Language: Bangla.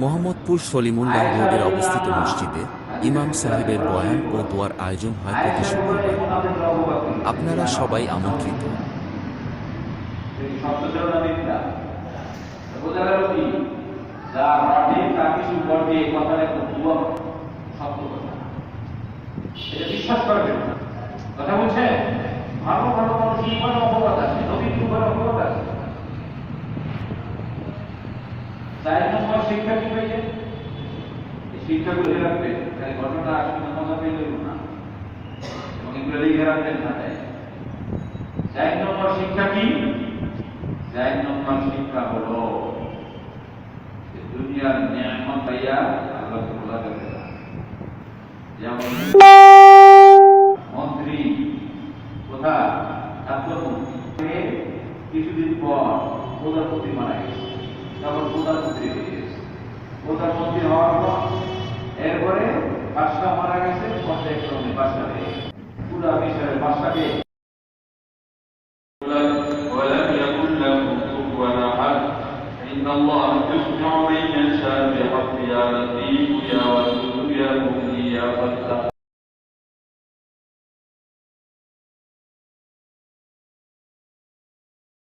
মোহাম্মদপুর সলিমুল্লাহ রোডের অবস্থিত মসজিদে ইমাম সাহেবের বয়ান ও দোয়ার আয়োজন হয় প্রতি শুক্রবার। আপনারা সবাই আমন্ত্রিত। সচেতনতা মিথ্যা চার নম্বর শিক্ষা কি এই শিক্ষাগুলো লিখে রাখবেন তাই ঘটনা আসলে মজা পেয়ে না? এবং এগুলো লিখে রাখবেন না চার নম্বর শিক্ষা কি? চার নম্বর শিক্ষা হলো দুনিয়ার নিয়ামত পাইয়া আল্লাহকে ভোলা যাবে না। যেমন মন্ত্রী কোথা ছাত্রমন্ত্রী কিছুদিন পর প্রধানমন্ত্রী মারা গেছে। তখন প্রধানমন্ত্রী হয়ে গেছে প্রধানমন্ত্রী হওয়ার পর এরপরে বাদশাহ মারা গেছে পর্যায়ক্রমে বাদশাহ হয়ে গেছে পুরা মিশরের বাদশাকে ولم يكن له كفوا احد ان الله يجمع من يشاء بحق يا لطيف يا ودود يا مغني يا فتح